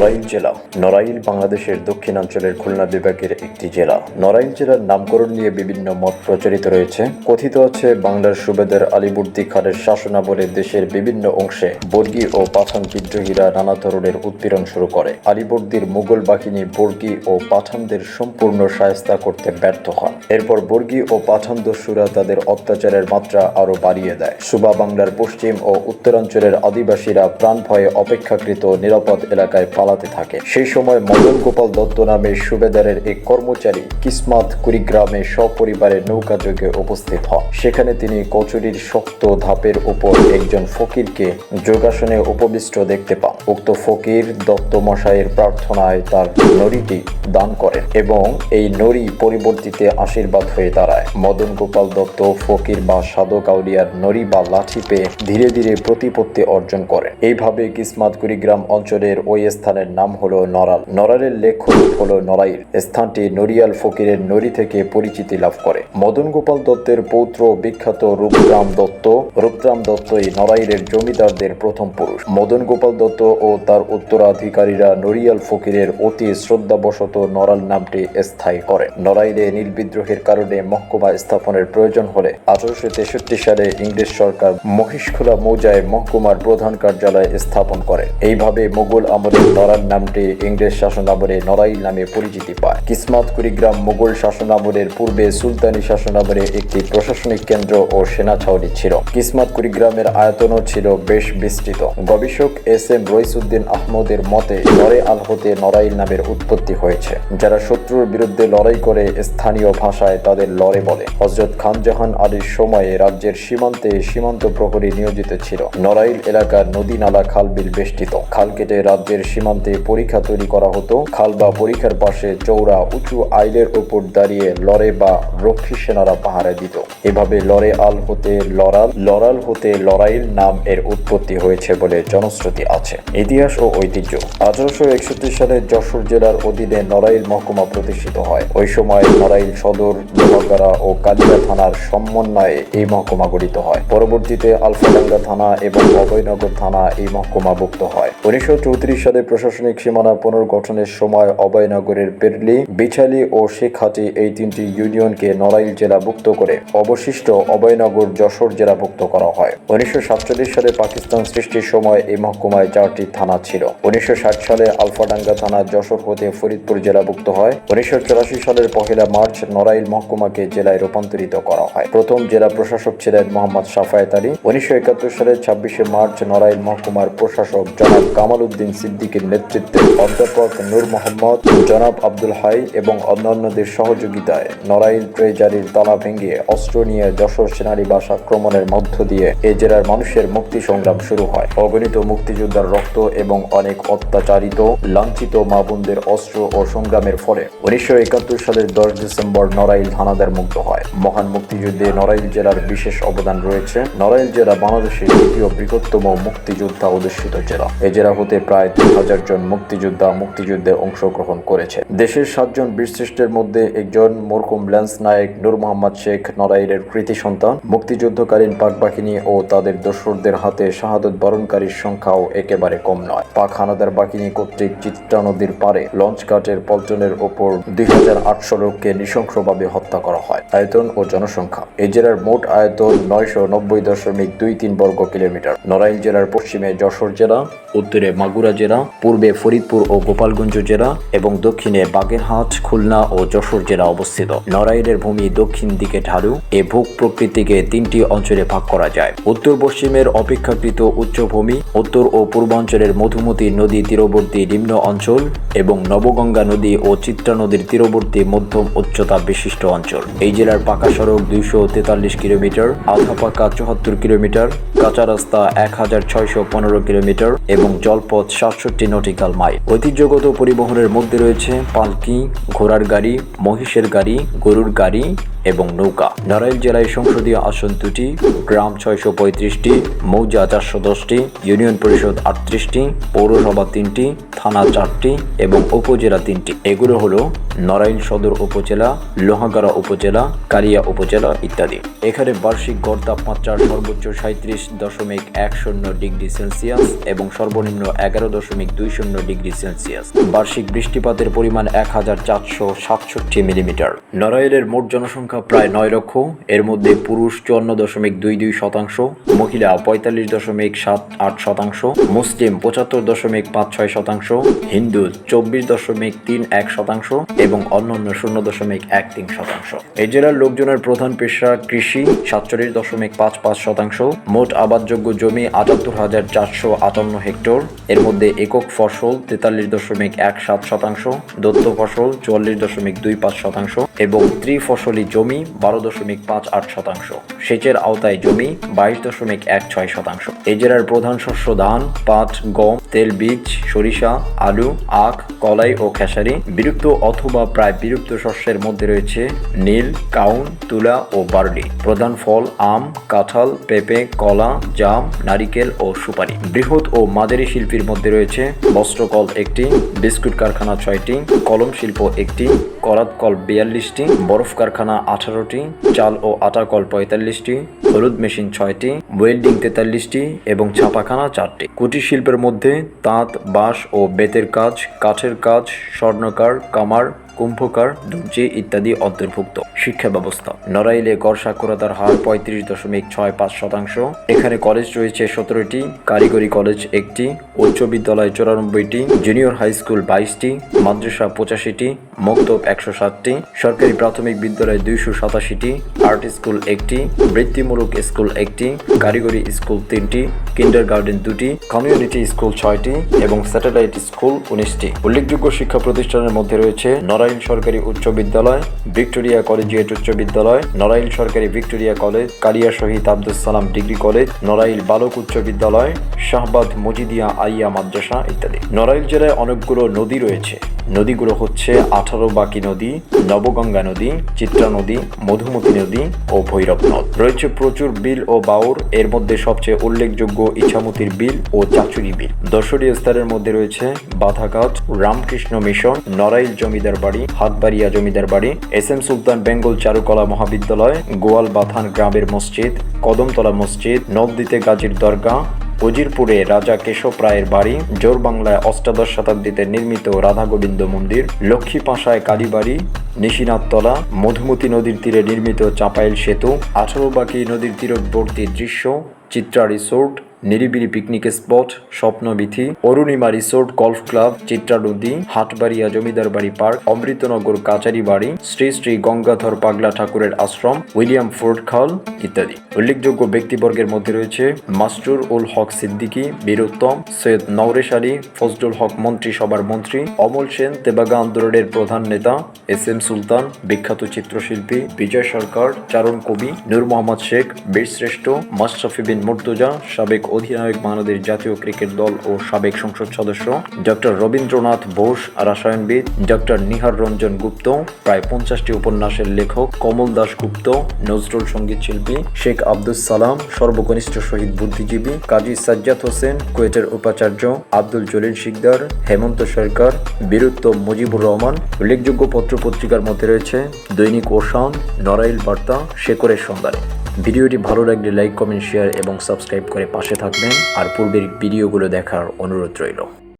নড়াইল জেলা। নড়াইল বাংলাদেশের দক্ষিণাঞ্চলের খুলনা বিভাগের একটি জেলা। নড়াইল জেলার নামকরণ নিয়ে বিভিন্ন মত প্রচলিত রয়েছে। কথিত আছে, বাংলার সুবেদার আলীবর্দী খানের শাসনামলে দেশের বিভিন্ন অংশে বর্গী ও পাঠান বিদ্রোহীরা নানা ধরনের উৎপীড়ন শুরু করে। আলীবর্দীর মুঘল বাহিনী বর্গী ও পাঠানদের সম্পূর্ণ সায়স্তা করতে ব্যর্থ হন। এরপর বর্গী ও পাঠান দস্যুরা তাদের অত্যাচারের মাত্রা আরও বাড়িয়ে দেয়। সুবা বাংলার পশ্চিম ও উত্তরাঞ্চলের আদিবাসীরা প্রাণ ভয়ে অপেক্ষাকৃত নিরাপদ এলাকায় পালাতে থাকে। সেই সময় মদন গোপাল দত্ত নামে সুবেদারের এক কর্মচারী কিসমাত কুড়িগ্রামে সপরিবারে নৌকাযোগে উপস্থিত হন। সেখানে তিনি কচুরির শক্ত ধাপের উপর একজন ফকিরকে যোগাসনে উপবিষ্ট দেখতে পান। উক্ত ফকির দত্ত মশাইয়ের প্রার্থনায় তার নড়িটি দান করেন এবং এই নড়ি পরিবর্তিতে আশীর্বাদ হয়ে দাঁড়ায়। মদন গোপাল দত্ত ফকির বা সাধক আউলিয়ার নড়ি বা লাঠি পেয়ে ধীরে ধীরে প্রতিপত্তি অর্জন করেন। এইভাবে কিসমাত কুড়িগ্রাম অঞ্চলের ওই স্থানের নাম হলো নড়াল। নড়ালের লেখ্য রূপ হলো নড়াইল। স্থানটি নড়িয়াল ফকিরের নড়ি থেকে পরিচিতি লাভ করে। মদন গোপাল দত্তের পৌত্র বিখ্যাত রূপরাম দত্ত। রূপরাম দত্তই নড়াইলের জমিদারদের প্রথম পুরুষ। মদন গোপাল দত্ত ও তার উত্তরাধিকারীরা নড়িয়াল ফকিরের অতি শ্রদ্ধাবশত নড়াল নামটি স্থায়ী করে। নড়াইলে নীল বিদ্রোহের কারণে মহকুমা স্থাপনের প্রয়োজন হলে আঠারোশো তেষট্টি সালে ইংরেজ সরকার মহিষখোলা মৌজায় মহকুমার প্রধান কার্যালয় স্থাপন করে। এইভাবে মোগল আমলে নড়াল নামটি ইংরেজ শাসন আমলে নড়াইল নামে পরিচিতি পায়। কিসমাত, কুড়িগ্রাম মোগল শাসন আমলের পূর্বে সুলতানি শাসন আমলে একটি প্রশাসনিক কেন্দ্র ও সেনা ছাউনি ছিল। কিসমাত, কুড়িগ্রামের আয়তনও ছিল বেশ বিস্তৃত। গবেষক এস এম রইসুদ্দিন আহমদের মতে নরে আল হতে নড়াইল নামের উৎপত্তি হয়েছে। যারা শত্রুর বিরুদ্ধে লড়াই করে স্থানীয় ভাষায় তাদের লড়ে বলে। হজরত খান জাহান আলীর সময়ে রাজ্যের সীমান্তে সীমান্ত প্রহরী নিয়োজিত ছিল। নড়াইল এলাকার নদী নালা খাল বিল বেষ্টিত। খাল কেটে রাজ্যের সীমান্তে পরীক্ষা তৈরি করা হতো। খাল বা পরীক্ষার পাশে চৌড়া উঁচু আইলের উপর দাঁড়িয়ে লড়ে বা রক্ষী সেনারা পাহারা দিত। এভাবে লড়ে আল হতে লড়াল লড়াল হতে লড়াইল নাম এর উৎপত্তি হয়েছে বলে জনশ্রুতি আছে। ইতিহাস ও ঐতিহ্য। আঠারোশো একষট্টি সালে যশোর জেলার অধীনে নড়াইল মহকুমা প্রতিষ্ঠিত হয়। ওই সময় নড়াইল সদর লোহাগাড়া ও কালিয়া থানার সমন্বয়ে এই মহকুমা গঠিত হয়। পরবর্তীতে আলফাডাঙ্গা থানা এবং অভয়নগর থানা এই মহকুমাভুক্ত হয়। উনিশশো চৌত্রিশ সালে প্রশাসনিক সীমানা পুনর্গঠনের সময় অভয়নগরের পেরলি বিছালি ও শেখাটি এই তিনটি ইউনিয়নকে নড়াইল জেলাভুক্ত করে। অবশিষ্ট অভয়নগর যশোর জেলাভুক্ত করা হয়। উনিশশো সাতচল্লিশ সালে পাকিস্তান সৃষ্টির সময় এই মহকুমায় চারটি থানা ছিল। উনিশশো ষাট সালে আলফাডাঙ্গা থানা যশোর হতে ফরিদপুর জেলাভুক্ত হয়। উনিশশো চুরাশি সালের পহেলা মার্চ নড়াইল মহকুমাকে জেলায় রূপান্তরিত করা হয়। প্রথম জেলা প্রশাসক ছিলেন মোহাম্মদ সাফায়েত আলী। উনিশশো একাত্তর সালের ছাব্বিশে মার্চ নড়াইল মহকুমার প্রশাসক জনাব কামাল উদ্দিন সিদ্দিকের নেতৃত্বে অধ্যাপক নূর মোহাম্মদ, জনাব আব্দুল হাই এবং অন্যান্যদের সহযোগিতায় নড়াইল ট্রেজারির তালা ভেঙে অস্ত্র নিয়ে যশোর সেনানিবাস আক্রমণের মধ্য দিয়ে এ জেলার মানুষের মুক্তি সংগ্রাম শুরু হয়। অগণিত মুক্তিযোদ্ধার রক্ত এবং অনেক অত্যাচারিত, লাঞ্ছিত মা বোনদের অস্ত্র ও সংগ্রামের ফলে উনিশশো একাত্তর সালের দশ ডিসেম্বর নড়াইল হানাদার মুক্ত হয়। মহান মুক্তিযুদ্ধে নড়াইল জেলার বিশেষ অবদান রয়েছে। নড়াইল জেলা বাংলাদেশের দ্বিতীয় বৃহত্তম মুক্তিযোদ্ধা অধিষ্ঠিত জেলা। এ জেলা হতে প্রায় তিন হাজার জন মুক্তিযোদ্ধা মুক্তিযুদ্ধে অংশগ্রহণ করেছে। দেশের সাতজন বীরশ্রেষ্ঠের মধ্যে একজন মরকুম ল্যান্স নায়ক নূর মোহাম্মদ শেখ নড়াইলের কৃতি সন্তান। মুক্তিযুদ্ধকালীন পাক বাহিনী ও তাদের দোসরদের হাতে শাহাদত বরণকারীর সংখ্যাও একেবারে কম নয়। পাক হানাদার বাহিনী কর্তৃক চিত্রা নদীর পারে লঞ্চ ঘাটের পল্টনের ওপর দুই হাজার আটশো লোককে নৃশংসভাবে হত্যা করা হয়। আয়তন ও জনসংখ্যা। এই জেলার মোট আয়তন নয়শো নব্বই দশমিক দুই তিন বর্গ কিলোমিটার। নড়াইল জেলার পশ্চিমে যশোর জেলা, উত্তরে মাগুরা জেলা পূর্বে ফরিদপুর ও গোপালগঞ্জ জেলা এবং দক্ষিণে বাগেরহাট, খুলনা ও যশোর জেলা অবস্থিত। নড়াইলের ভূমি দক্ষিণ দিকে ঢালু। এ ভূ প্রকৃতিকে তিনটি অঞ্চলে ভাগ করা যায়। উত্তর পশ্চিমের অপেক্ষাকৃত উচ্চভূমি উত্তর ও পূর্বাঞ্চলের মধুমতি নদী তীরবর্তী নিম্ন অঞ্চল এবং নবগঙ্গা নদী ও চিত্রা নদীর তীরবর্তী মধ্যম উচ্চতা বিশিষ্ট অঞ্চল। এই জেলার পাকা সড়ক দুইশো তেতাল্লিশ কিলোমিটার, আধা পাকা চুয়াত্তর কিলোমিটার, কাঁচা রাস্তা এক হাজার ছয়শো পনেরো কিলোমিটার এবং জলপথ সাতষট্টি নটিক্যাল মাইল। ঐতিহ্যগত পরিবহনের মধ্যে রয়েছে পালকি ঘোড়ার গাড়ি মহিষের গাড়ি গরুর গাড়ি এবং নৌকা। নড়াইল জেলায় সংসদীয় আসন দুটি, গ্রাম ছয়শো পঁয়ত্রিশটি, মৌজা চারশো দশটি, ইউনিয়ন পরিষদ আটত্রিশটি, পৌরসভা তিনটি, থানা চারটি এবং উপজেলা তিনটি। এগুলো হলো নড়াইল সদর উপজেলা, লোহাগাড়া উপজেলা, কালিয়া উপজেলা ইত্যাদি। এখানে বার্ষিক গড় তাপমাত্রা সর্বোচ্চ সাঁত্রিশ দশমিক এক শূন্য ডিগ্রি সেলসিয়াস এবং সর্বনিম্ন এগারো দশমিক দুই শূন্য ডিগ্রি সেলসিয়াস। বার্ষিক বৃষ্টিপাতের পরিমাণ এক হাজার চারশো সাতষট্টি মিলিমিটার। নড়াইলের মোট জনসংখ্যা প্রায় নয় লক্ষ। এর মধ্যে পুরুষ চুয়ান্ন দশমিক দুই দুই শতাংশ, মহিলা পঁয়তাল্লিশ দশমিক সাত আট শতাংশ, মুসলিম পঁচাত্তর দশমিক পাঁচ ছয় শতাংশ, হিন্দু চব্বিশ দশমিক তিন এক শতাংশ এবং অন্যান্য শূন্য দশমিক এক তিন শতাংশ। এই জেলার লোকজনের প্রধান পেশা কৃষি, সাতচল্লিশ দশমিক পাঁচ পাঁচ শতাংশ, মোট আবাদযোগ্য জমি আটাত্তর হাজার চারশো আটান্ন হেক্টর। এর মধ্যে একক ফসল তেতাল্লিশ দশমিক এক সাত শতাংশ, দত্ত ফসল চুয়াল্লিশ দশমিক দুই পাঁচ শতাংশ এবং ত্রিফসলি জমি বারো দশমিক পাঁচ আট শতাংশ। সেচের আওতায় জমি বাইশ দশমিক এক ছয় শতাংশ। এই জেলার প্রধান শস্য ধান, পাট, গম, তেল, বীজ, সরিষা, আলু, আখ, কলাই ও খেসারি। বিলুপ্ত অথবা প্রায় বিলুপ্ত শস্যের মধ্যে রয়েছে নীল, কাউন, তুলা ও বার্লি। প্রধান ফল আম, কাঁঠাল, পেঁপে, কলা, জাম, নারিকেল ও সুপারি। বৃহৎ ও মাঝারি শিল্পীর মধ্যে রয়েছে বস্ত্রকল একটি, বিস্কুট কারখানা ছয়টি, কলম শিল্প একটি করাত কল বিয়াল্লিশটি, বরফ কারখানা আঠারোটি, চাল ও আটা কল পঁয়তাল্লিশটি, হলুদ মেশিন ছয়টি, ওয়েল্ডিং তেতাল্লিশটি এবং ছাপাখানা চারটি। কুটির শিল্পের মধ্যে তাঁত, বাঁশ ও বেতের কাজ, কাঠের কাজ, স্বর্ণকার, কামার কুম্ভকার দুর্জি ইত্যাদি অন্তর্ভুক্ত। শিক্ষা ব্যবস্থা। নড়াইলে গড় সাক্ষরতার হার পঁয়ত্রিশ দশমিক ছয় পাঁচ শতাংশ। এখানে কলেজ রয়েছে সতেরোটি, কারিগরি কলেজ একটি, উচ্চ বিদ্যালয় চুরানব্বইটি জুনিয়র হাই স্কুল বাইশটি, মাদ্রাসা পঁচাশিটি, মক্তব একশো সাতটি, সরকারি প্রাথমিক বিদ্যালয় দুইশো সাতাশিটি আর্ট স্কুল একটি, বৃত্তিমূলক স্কুল একটি, কারিগরি স্কুল তিনটি কিন্ডার গার্ডেন দুটি, কমিউনিটি স্কুল ছয়টি এবং স্যাটেলাইট স্কুল উনিশটি। উল্লেখযোগ্য শিক্ষা প্রতিষ্ঠানের মধ্যে রয়েছে নড়াইল সরকারি উচ্চ বিদ্যালয়, ভিক্টোরিয়া কলেজিয়েট উচ্চ বিদ্যালয়, নড়াইল সরকারি Victoria college, Kalia Shahid Abdul Salam degree college, Narail বালক উচ্চ বিদ্যালয়, শাহবাদ মজিদিয়া আইয়া মাদ্রাসা ইত্যাদি। নড়াইল জেলায় অনেকগুলো নদী রয়েছে। নদীগুলো হচ্ছে আঠারো বাকি নদী, নবগঙ্গা নদী, চিত্রা নদী, মধুমতি নদী ও ভৈরব নদ। রয়েছে প্রচুর বিল ও বাউর, এর মধ্যে সবচেয়ে উল্লেখযোগ্য ইছামতির বিল ও চাচুরি বিল। দর্শনীয় স্থানের মধ্যে রয়েছে বাধাঘাট, রামকৃষ্ণ মিশন, নড়াইল জমিদার বাড়ি হাতবাড়িয়া জমিদার বাড়ি, S M Sultan Bengal Charukala Mahavidyalaya গোয়াল বাথান গ্রামের মসজিদ, কদমতলা মসজিদ নবদ্বীতে গাজীর দরগা উজিরপুরে রাজা কেশব রায়ের বাড়ি, জোর বাংলায় অষ্টাদশ শতাব্দীতে নির্মিত রাধা গোবিন্দ মন্দির, লক্ষ্মী পাশায় কালীবাড়ি নিশিনাথতলা মধুমতি নদীর তীরে নির্মিত চাপাইল সেতু, আঠারো বাকি নদীর তীরবর্তী দৃশ্য, Chitra resort Niribili picnic spot Swapnabithi, Arunima resort golf club Chitra নদী হাটবাড়িয়া জমিদার বাড়ি পার্ক অমৃতনগর কাচারি বাড়ি, শ্রী শ্রী গঙ্গাধর পাগলা ঠাকুরের আশ্রম, উইলিয়াম ফোর্ড খাল ইত্যাদি। উল্লেখযোগ্য ব্যক্তিবর্গের মধ্যে রয়েছে মাস্টুর উল হক সিদ্দিকী, বীরোত্তম, সৈয়দ নওরেশ আলী, ফজলুল হক মন্ত্রিসভার মন্ত্রী, অমল সেন, তেবাগা আন্দোলনের প্রধান নেতা, এস এম সুলতান, বিখ্যাত চিত্রশিল্পী, বিজয় সরকার, চারণ কবি, নূর মোহাম্মদ শেখ, বীরশ্রেষ্ঠ, মাশরাফি বিন মুর্তজা, সাবেক অধিনায়ক বাংলাদেশ জাতীয় ক্রিকেট দল ও সাবেক সংসদ সদস্য, ডক্টর রবীন্দ্রনাথ বোস রাসায়নবিদ, ডক্টর নিহার রঞ্জন গুপ্ত, প্রায় পঞ্চাশটি উপন্যাসের লেখক কমল দাস গুপ্ত, নজরুল সংগীত শিল্পী শেখ আব্দুল সালাম, সর্বকনিষ্ঠ শহীদ বুদ্ধিজীবী কাজী সাজ্জাদ হোসেন, কুয়েটের উপাচার্য আব্দুল জলিল শিকদার, হেমন্ত সরকার বীরুত্তম মুজিবুর রহমান, উল্লেখযোগ্য পত্রপত্রিকার মধ্যে রয়েছে দৈনিক ওশান, নড়াইল বার্তা শেকরের সন্ধানে। ভিডিওটি ভালো লাগলে লাইক, কমেন্ট, শেয়ার এবং সাবস্ক্রাইব করে পাশে থাকবেন। আর পূর্বের ভিডিওগুলো দেখার অনুরোধ রইল।